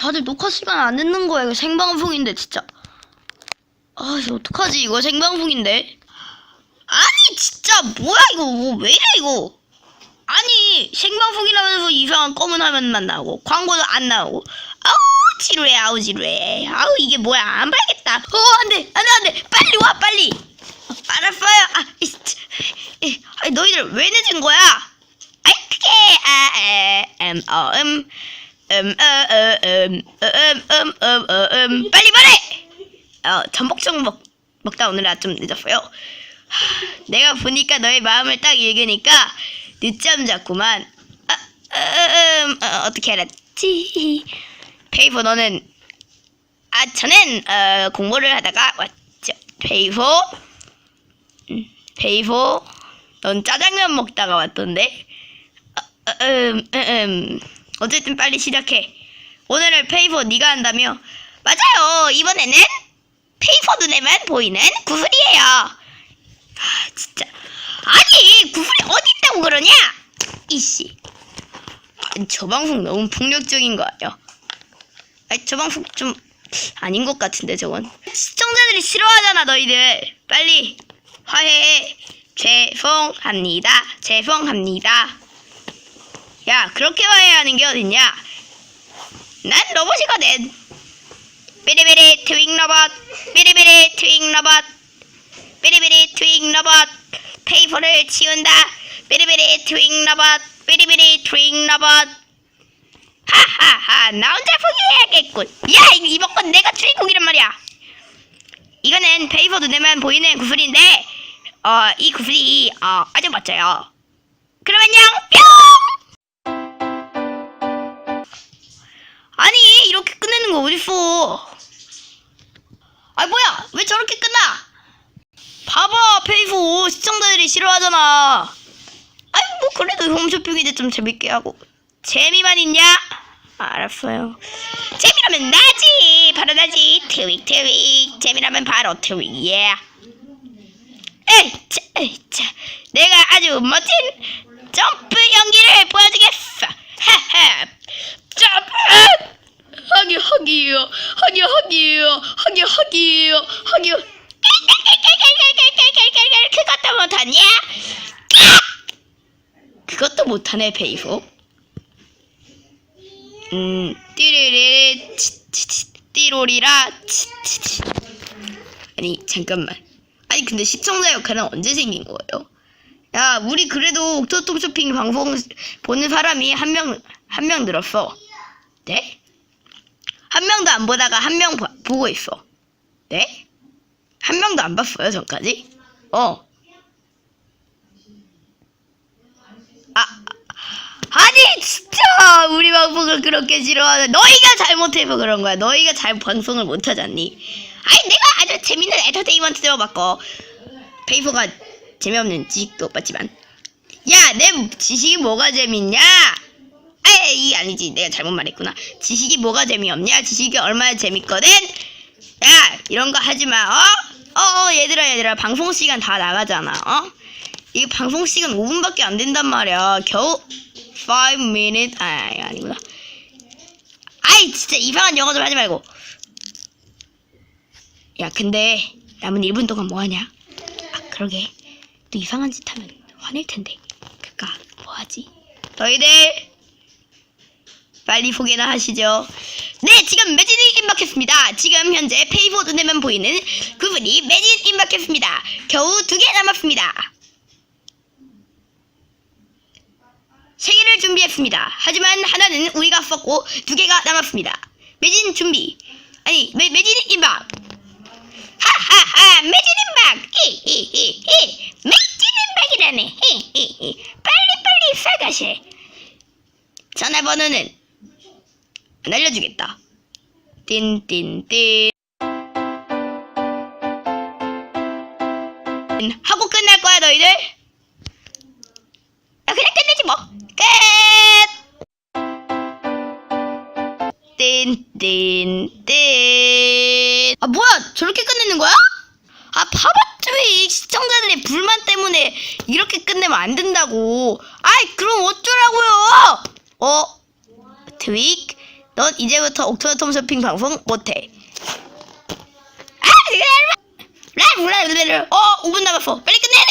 다들 녹화 시간 안 듣는 거야. 이거 생방송인데 진짜. 아, 이거 어떡하지? 이거 생방송인데. 아니, 진짜 뭐야 이거? 뭐, 왜 이래 이거? 아니, 생방송이라면서 이상한 검은 화면만 나오고 광고도 안 나오고. 아우 지루해, 아우 지루해. 아우 이게 뭐야? 안 봐야겠다. 어, 안 돼, 안 돼, 안 돼. 빨리 와, 빨리. 어, 알았어요. 아, 아니, 너희들 왜 늦은 거야? 아이 그게 아, 에, 음, 어, 음. 음, 어, 어, 음, 어, 음, 음, 음, 어, 음, 빨리 말해! 어, 전복죽 먹, 먹다 오느라 좀 늦었어요. 하, 내가 보니까 너의 마음을 딱 읽으니까 늦잠 잤구만. 아, 어, 음, 어, 어떻게 알았지? 페이퍼 너는, 아, 저는, 어, 공부를 하다가 왔죠. 페이퍼? 음, 페이퍼? 넌 짜장면 먹다가 왔던데? 어, 어, 음, 음, 음. 어쨌든 빨리 시작해. 오늘은 페이퍼 네가 한다며? 맞아요. 이번에는 페이퍼 눈에만 보이는 구슬이에요. 아 진짜. 아니 구슬이 어디 있다고 그러냐? 이씨. 아니, 저 방송 너무 폭력적인 거 아니야? 아니 저 방송 좀 아닌 것 같은데 저건. 시청자들이 싫어하잖아 너희들. 빨리 화해해. 죄송합니다. 죄송합니다. 야, 그렇게 와야 하는 게 어딨냐? 난 로봇이거든. 비리비리 트윙 로봇, 비리비리 트윙 로봇, 비리비리 트윙 로봇, 페이퍼를 치운다. 비리비리 트윙 로봇, 비리비리 트윙 로봇. 하하하, 나 혼자 포기해야겠군. 야, 이- 이번 건 내가 주인공이란 말이야. 이거는 페이퍼 눈에만 보이는 구슬인데, 어, 이 구슬이 어, 아주 멋져요. 그럼 안녕, 뿅! 아니 이렇게 끝내는 거 어딨어? 아 뭐야? 왜 저렇게 끝나? 봐봐 페이소. 시청자들이 싫어하잖아. 아이 뭐 그래도 홈쇼핑 이제 좀 재밌게 하고. 재미만 있냐? 알았어요. 재미라면 나지. 바로 나지. 트윅 트윅. 재미라면 바로 트윅. 예 에이 자, 에이 자. 내가 아주 멋진 점프 연기를 보여주겠어. 하하 점프 하기 하기 하기요 하기 하기요 하기 그것도 못하냐? 그것도 못하네 베이소 음 띠리리 치치치 띠로리라 아니 잠깐만. 아니 근데 시청자 역할은 언제 생긴 거예요? 야 우리 그래도 옥토톡 쇼핑 방송 보는 사람이 한 명 한 명 늘었어. 네? 한 명도 안 보다가 한 명 보고 있어. 네? 한 명도 안 봤어요, 전까지? 어. 아, 아니, 진짜! 우리 방송을 그렇게 싫어하는, 너희가 잘못해서 그런 거야. 너희가 잘 방송을 못하잖니. 아니, 내가 아주 재밌는 엔터테인먼트 들어봤고, 페이퍼가 재미없는 지식도 없지만. 야, 내 지식이 뭐가 재밌냐? 아니지 내가 잘못 말했구나. 지식이 뭐가 재미없냐? 지식이 얼마나 재밌거든? 야 이런 거 하지마 어? 어 어, 얘들아 얘들아 방송 시간 다 나가잖아 어? 이 방송 시간 5분밖에 안 된단 말이야. 겨우 5 minute 아 아니구나. 아이 진짜 이상한 영어 좀 하지 말고. 야 근데 남은 1분 동안 뭐하냐? 아 그러게. 또 이상한 짓 하면 화낼 텐데. 그니까 뭐하지? 너희들 빨리 소개나 하시죠. 네, 지금 매진이 임박했습니다. 지금 현재 페이보 눈에만 보이는 그분이 매진 임박했습니다. 겨우 두 개 남았습니다. 세 개를 준비했습니다. 하지만 하나는 우리가 썼고 두 개가 남았습니다. 매진 준비. 아니, 매, 매진 임박. 하하하, 매진 임박. 히히히히. 매진 임박이라네. 히히히. 빨리빨리 사가세. 전화번호는 안 알려주겠다. 띵띵띵. 하고 끝날 거야 너희들? 야 그냥 끝내지 뭐. 끝. 띵띵띵. 아 뭐야 저렇게 끝내는 거야? 아 봐봤지 시청자들의 불만 때문에 이렇게 끝내면 안 된다고. 아이 그럼 어쩌라고요? 어? 트윅 너 넌 이제부터 옥토버 톰쇼핑 방송 못해. 아, 지금 어, 5분 남았어. 빨리 끝내야 돼.